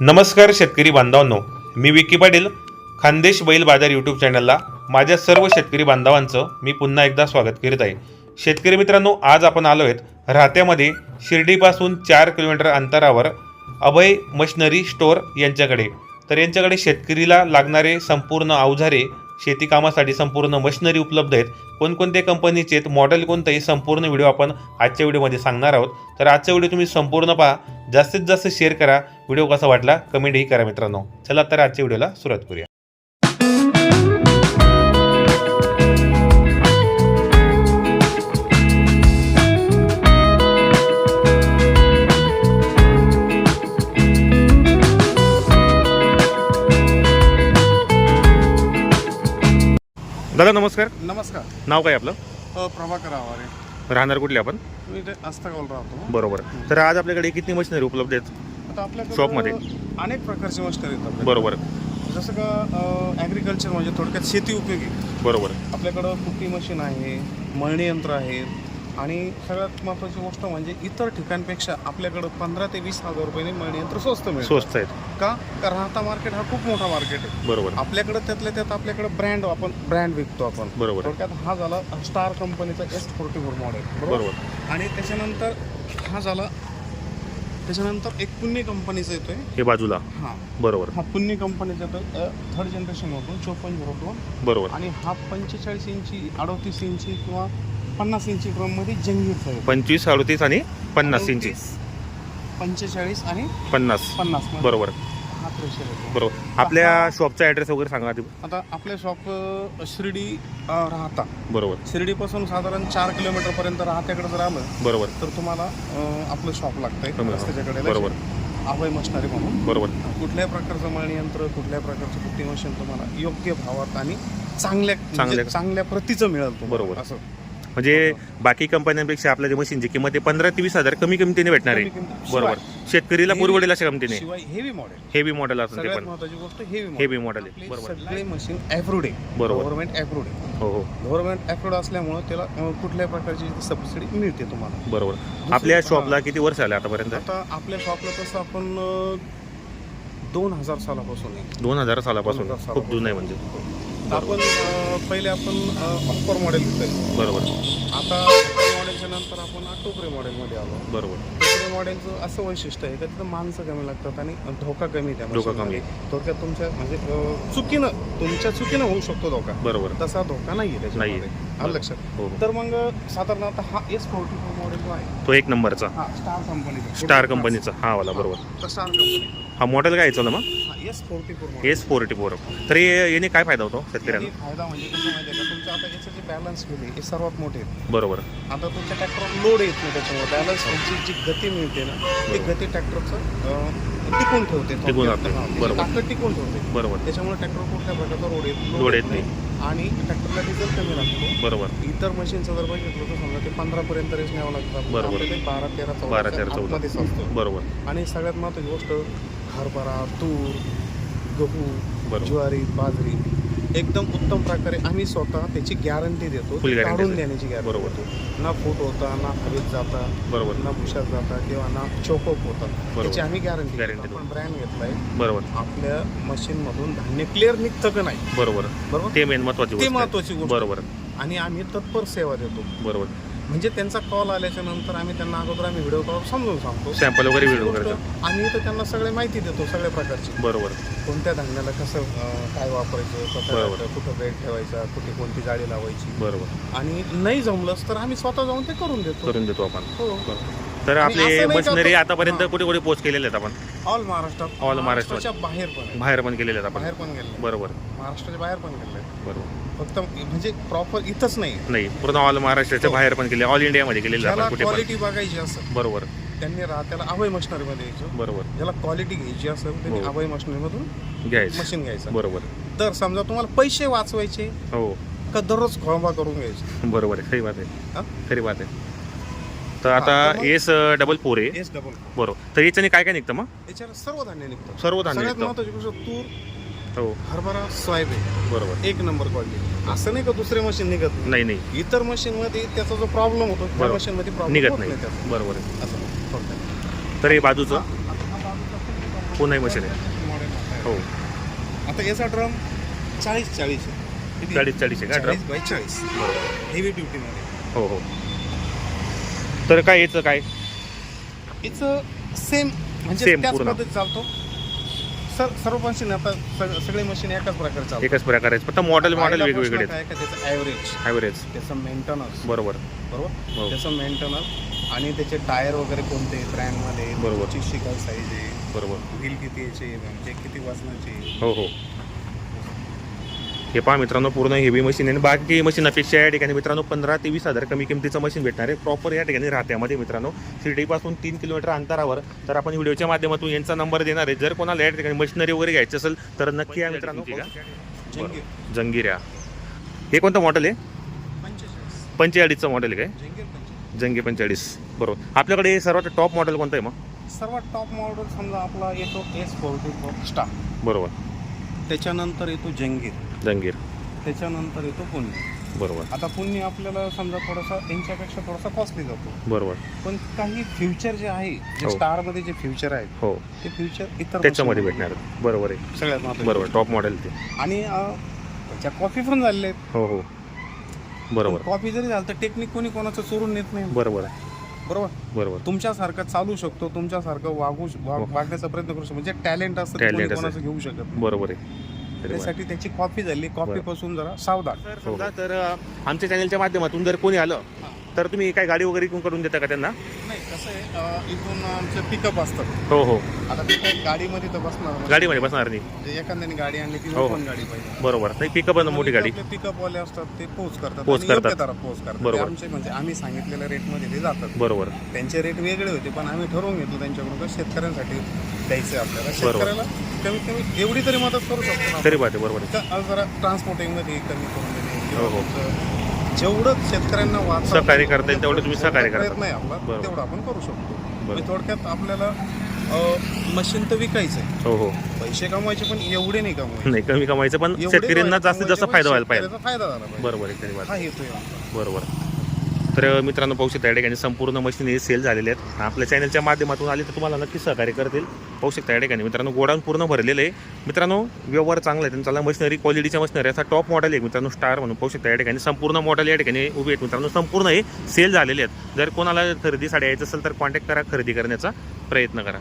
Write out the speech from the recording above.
नमस्कार शेतकरी बांधवांनो. मी विकी पाटील खानदेश बैल बाजार यूट्यूब चॅनलला माझ्या सर्व शेतकरी बांधवांचं मी पुन्हा एकदा स्वागत करीत आहे. शेतकरी मित्रांनो आज आपण आलो आहेत राहत्यामध्ये शिर्डीपासून चार किलोमीटर अंतरावर अभय मशिनरी स्टोअर यांच्याकडे. तर यांच्याकडे शेतकरीला लागणारे संपूर्ण अवजारे शेती कामासाठी संपूर्ण मशिनरी उपलब्ध आहेत. कोणकोणत्या कंपनीचे आहेत मॉडेल कोणतंही संपूर्ण व्हिडिओ आपण आजच्या व्हिडिओमध्ये सांगणार आहोत. तर आजचा व्हिडिओ तुम्ही संपूर्ण पहा. जास्तीत जास्त शेअर करा. व्हिडिओ कसा वाटला? कमेंटही करा मित्रांनो. चला तर आजच्या व्हिडिओला सुरुवात करूया. दादा नमस्कार. नमस्कार. नाव काय आपलं? प्रभाकर आवारे राहणार कुठले आपण? मी ते आस्थागावला राहतो. बरोबर. तर आज आपल्याकडे किती मशिनरी उपलब्ध आहेत? आता आपल्याकडे शॉपमध्ये? अनेक प्रकारचे मशिनरी आपल्याकडे. बरोबर. जसं का ॲग्रिकल्चर म्हणजे थोडक्यात शेती उपयोगी. बरोबर. आपल्याकडं कुट्टी मशीन आहे मळणी यंत्र आहेत आणि सगळ्यात महत्त्वाची गोष्ट म्हणजे इतर ठिकाणपेक्षा आपल्याकडं पंधरा ते वीस हजार रुपयांनी मळणी यंत्र स्वस्त मिळतं. स्वस्त आहेत. का? कारण आता मार्केट हा खूप मोठा मार्केट आहे. बरोबर. आपल्याकडं त्यातल्या त्यात आपल्याकडं ब्रँड आपण ब्रँड विकतो आपण. बरोबर. थोडक्यात हा झाला स्टार कंपनीचा एस फोर्टी फोर मॉडेल बरोबर? आणि त्याच्यानंतर हा झाला त्याच्यानंतर एक पुण्य कंपनीचा येतोय. हे बाजूला. हा. बरोबर. हा पुण्य कंपनीचा येतोय थर्ड जनरेशन मधून चोपन्न झिरो दोन बरोबर. आणि हा पंचेचाळीस इंची अडोतीस इंची किंवा पन्नास इंची मध्ये जंगीरचा येतो पंचवीस अडतीस आणि पन्नास इंची. पंचेचाळीस आणि पन्नास. पन्नास बरोबर. हा प्रेशर येतो. बरोबर. आपल्या शॉपचा ॲड्रेस वगैरे सांगा आधी आता आपले शॉप शिर्डी अं, राहता. बरोबर. शिर्डीपासून साधारण चार किलोमीटर पर्यंत राहत्याकडे जर आलं बरोबर. तर तुम्हाला अं, आपलं शॉप लागतंय रस्त्याच्याकडे बरोबर. अभय मशनरी म्हणून. बरोबर. कुठल्याही प्रकारचं मळणी यंत्र कुठल्याही प्रकारचं कुट्टी मशीन तुम्हाला योग्य भावात आणि चांगल्या म्हणजे चांगल्या- चांगल्या प्रतीचं मिळेल तुम्हाला. बरोबर. असं. म्हणजे बाकी कंपन्यांपेक्षा आपल्या जे मशीनची किंमत आहे पंधरा ते वीस हजार कमी किमतीने भेटणार आहे. बरोबर. शेतकरीला पुरवडेल अशा किमतीने शिवाय हेवी मॉडेल हेवी मॉडेल असेल ते सगळ्यात पण. महत्वाची गोष्ट हेवी हेवी मॉडेल आहे. बरोबर. सगळे मशीन अप्रूड आहे. बरोबर. गव्हर्नमेंट अप्रूड आहे. हो हो. गव्हर्नमेंट अप्रूड असल्यामुळे त्याला अं, कुठल्याही प्रकारची सबसिडी मिळते तुम्हाला. बरोबर. आपल्या शॉपला किती वर्ष आले आतापर्यंत? आता आपल्या शॉपला तसं आपण अं, दोन हजार सालापासून आहे. दोन हजार सालापासून. 2000 खूप जुनं आहे म्हणजे. आपण पहिले आपण ऑफर मॉडेल बरोबर. आता मॉडेलच्या नंतर आपण टोकरे मॉडेलमध्ये आलो. बरोबर. टोकरे मॉडेलचं असं वैशिष्ट्य आहे का तिथं माणसं कमी लागतात आणि धोका कमी त्या धोका. कमी. थोडक्यात तुमच्या म्हणजे चुकीनं तुमच्या चुकीनं होऊ शकतो धोका. बरोबर. तसा धोका नाहीये त्याच्यामध्ये. आलं लक्षात. हो तर मग साधारणतः हा एस फोर्टी फोर मॉडेल जो आहे तो एक नंबरचा. हा स्टार कंपनीचा स्टार कंपनीचा हा वाला बरोबर. स्टार कंपनी हा मॉडेल काय याचं मग? S forty four S forty four तर हे- याने काय फायदा होतो शेतकऱ्यांना? फायदा म्हणजे कसं माहिती आहे का? तुमच्या आता याचे जे बॅलन्स केले हे सर्वात मोठे आहेत. बरोबर. आता तुमच्या ट्रॅक्टरवर लोड येत नाही त्याच्यामुळे बॅलन्स व्हायची जी गती मिळते ना ती गती ट्रॅक्टरचं टिकून ठेवते टिकून थोडक्यात. राहते. हा, त्याची बरोबर. ताकद टिकून ठेवते. बरोबर. त्याच्यामुळे ट्रॅक्टर कुठल्या प्रकारचा रोड येत लोड येत नाही. आणि ट्रॅक्टरला डिझेल कमी लागतो. बरोबर. इतर मशीनचं जर बघितलं तर समजा ते पंधरा पर्यंत रेस न्यावं लागतं बरोबर. बारा तेरा चौदा बारा, तेरा, चौदा. असतं बरोबर. आणि सगळ्यात महत्त्वाची गोष्ट हरभरा तूर गहू. ज्वारी बाजरी. एकदम उत्तम प्रकारे आम्ही स्वतः त्याची गॅरंटी देतो काढून. देण्याची गॅरंटी बरोबर. ना फूट होता ना हवेत जाता बरोबर. ना भुशात जाता किंवा ना चोकअप होता. त्याची आम्ही गॅरंटी Guarantee आपण ब्रँड घेतलाय. बरोबर. आपल्या मशीन मधून धान्य क्लिअर निघतं का नाही? बरोबर. बरोबर? ते मेन महत्वाची ते. महत्वाची गोष्ट बरोबर. आणि आम्ही तत्पर सेवा देतो. बरोबर. म्हणजे त्यांचा कॉल आल्याच्यानंतर आम्ही त्यांना अगोदर आम्ही व्हिडिओ कॉल समजून सांगतो. सॅम्पल वगैरे व्हिडिओ आम्ही तर त्यांना सगळे माहिती देतो सगळ्या प्रकारची. बरोबर. कोणत्या धान्याला कसं अं, काय वापरायचं कसं बरोबर. कुठं बेड ठेवायचा कुठे कोणती जाळी लावायची. बरोबर. आणि नाही जमलंच तर आम्ही स्वतः जाऊन ते करून देतो. करून देतो आपण. हो. तर आणि आपले असं नाही का मशिनरी तो- आतापर्यंत हां. कुठे कुठे पोस्ट केलेले आहेत आपण? ऑल महाराष्ट्रात. All महाराष्ट्रात. महाराष्ट्राच्या बाहेर पण आहे. बाहेर पण केलेले आहेत बाहेर आपण पण गेले बरोबर. महाराष्ट्राच्या बाहेर पण गेले बरोबर. फक्त म्हणजे प्रॉपर इथंच नाही. नाही पूर्ण ऑल महाराष्ट्राच्या हो. बाहेर पण केले ऑल इंडियामध्ये केलेले ज्याला आपण कुठे पण. क्वालिटी बघायची असेल बरोबर. त्यांनी राह त्याला अभय मशिनरीमध्ये यायचं. बरोबर. ज्याला क्वालिटी घ्यायची असेल त्यांनी हो. अभय मशिनरीमधून घ्यायचं. मशीन घ्यायचं. बरोबर. तर समजा तुम्हाला पैसे वाचवायचे हो. का दररोज खोळंबा करून घ्यायचे? बरोबर आहे खरी बात हा? आहे खरी बात आहे. तर आता तर मग- एस डबल फोर आहे. एस डबल बरोबर. तर याच्याने काय काय निघतं मग? याच्यावर सर्व धान्य निघतं. सर्व धान्य सगळ्यात निघतं. महत्वाची गोष्ट तूर हो. हरभरा सोयाबीन बरोबर. एक नंबर क्वालिटी असं नाही का दुसरे मशीन निघत नाही? नाही इतर मशीन मध्ये त्याचा जो प्रॉब्लेम होतो त्या बरोबर. मशीन मध्ये प्रॉब्लेम निघत नाही. बरोबर आहे. असं. थोडक्यात. तर हे बाजूचं? पुन्हा मशीन आहे. हो. आता याचा ड्रम चाळीस चाळीस आहे. किती? चाळीस चाळीस आहे का ड्रम चाळीस बाय चाळीस. हेवी ड्युटीमध्ये हो हो. तर काय याचं काय? इथं सेम म्हणजे Same त्याच पूर्ण. पद्धत चालतो. सर सर्व मशीन आता सग- सगळे मशीन एकाच प्रकारे चालतात. एकच प्रकार आहे फक्त मॉडेल मॉडेल पहिला वेगवेगळे आहेत. काय का त्याचं ॲव्हरेज ॲव्हरेज त्याचं मेंटेनन्स बरोबर. बरोबर? हो. त्याचं मेंटेनन्स आणि त्याचे टायर वगैरे कोणते ब्रँडमध्ये बरोबर. त्याची शिकाय साईज आहे. बरोबर. व्हील किती याचे म्हणजे किती वजनाचे. हो हो. हे पहा मित्रांनो पूर्ण हेवी मशीन आहे. आणि बाकी मशीनपेक्षा या ठिकाणी मित्रांनो पंधरा ते वीस हजार कमी किमतीचं मशीन भेटणार आहे. प्रॉपर या ठिकाणी राहत्यामध्ये मित्रांनो. शिर्डीपासून तीन किलोमीटर अंतरावर. तर आपण व्हिडिओच्या माध्यमातून यांचा नंबर देणार आहे. जर कोणाला या ठिकाणी मशिनरी वगैरे घ्यायची असेल तर नक्की या मित्रांनो जंगीर जंगिऱ्या. हे कोणतं मॉडेल आहे? पंचेचाळीस. पंचेचाळीसचं मॉडेल आहे काय? जंगी पंचेचाळीस. बरोबर. आपल्याकडे सर्वात टॉप मॉडेल कोणतं आहे मग? सर्वात टॉप मॉडेल समजा आपला येतो एस फोर्टी फोर स्टार बरोबर. त्याच्यानंतर येतो जंगीर. जंगीर त्याच्यानंतर येतो पुण्य. बरोबर. आता पुण्य आपल्याला समजा थोडासा त्यांच्यापेक्षा थोडासा कॉस्टली जातो. बरोबर. पण काही फ्युचर जे आहे जे हो. स्टारमध्ये जे फ्युचर आहेत हो. ते फ्युचर इतर त्याच्यामध्ये भेटणार बरोबर आहे. सगळ्यात महत्त्वाचं. बरोबर. टॉप मॉडेल ते. आणि अं, त्याच्या कॉफी पण झालेले आहेत. हो हो. बरोबर. कॉफी जरी झालं तर टेक्निक कोणी कोणाचं चोरून नेत नाही. बरोबर आहे. बरोबर? बरोबर. तुमच्यासारखं चालू शकतो तुमच्यासारखं वागू वाग- वागण्याचा प्रयत्न करू शकतो. म्हणजे टॅलेंट असतं ते Talent कोणी असतं. कोणाचं घेऊ शकत नाही. बरोबर आहे. त्यासाठी त्याची कॉफी झाली. कॉफी बरं. पासून जरा सावधान. तर समजा तर अ, आमच्या चॅनलच्या माध्यमातून जर कोणी आलं तर तुम्ही काय गाडी वगैरे करून देता का त्यांना? कसं आहे इथून आमचे पिकअप असतात हो हो आता ते काही गाडीमध्ये तर बसणार. गाडीमध्ये बसणार नाही म्हणजे एखाद्याने गाडी आणली ती हो, हो. गाडी पाहिजे बरोबर नाही पिकअप मोठी गाडी पिकअप वाले असतात ते पोच करतात पोच आणि योग्य करतात. दरात पोच करतात बरोबर. ते आमचे म्हणजे आम्ही सांगितलेल्या रेटमध्ये ते जातात बरोबर त्यांचे रेट वेगळे होते पण आम्ही ठरवून घेतलं त्यांच्याकडून का शेतकऱ्यांसाठी द्यायचं आपल्याला बरोबर. शेतकऱ्याला कमीत कमी एवढी तरी मदत करू शकतो ना तरी आहे बरोबर. का- जरा ट्रान्सपोर्टिंगमध्ये कमी करून देणे हो, हो. तुमचं जेवढं शेतकऱ्यांना वाचवता सहकार्य करता येईल तेवढं तुम्ही सहकार्य करता. प्रयत्न आहे आपला बरोबर. तेवढं आपण करू शकतो. म्हणजे थोडक्यात आपल्याला मशीन तर विकायचं आहे हो हो. पैसे कमवायचे पण एवढे नाही कमवायचे. नाही कमी कमायचं पण एवढे शेतकऱ्यांना जास्तीत जास्त कमवायचे फायदा व्हायला पाहिजे. शेतकऱ्याचा फायदा झाला पाहिजे. बरोबर आहे तरी बात. हा हेतू आहे आमचा. बरोबर. तर मित्रांनो पाहू शकता या ठिकाणी. संपूर्ण मशीन हे सेल झालेले आहेत. आपल्या चॅनलच्या माध्यमातून आले तर तुम्हाला नक्कीच सहकार्य करतील. पाहू शकता या ठिकाणी. मित्रांनो गोडाऊन पूर्ण भरलेलं आहे. मित्रांनो व्यवहार चांगला आहे. त्यांचा मशिनरी क्वालिटीच्या मशिनरी असा टॉप मॉडेल आहे. मित्रांनो स्टार म्हणून पाहू शकता या ठिकाणी. संपूर्ण मॉडेल या ठिकाणी उभे आहेत. मित्रांनो संपूर्ण हे सेल झालेले आहेत. जर कोणाला खरेदीसाठी यायचं असेल तर कॉन्टॅक्ट करा खरेदी करण्याचा प्रयत्न करा.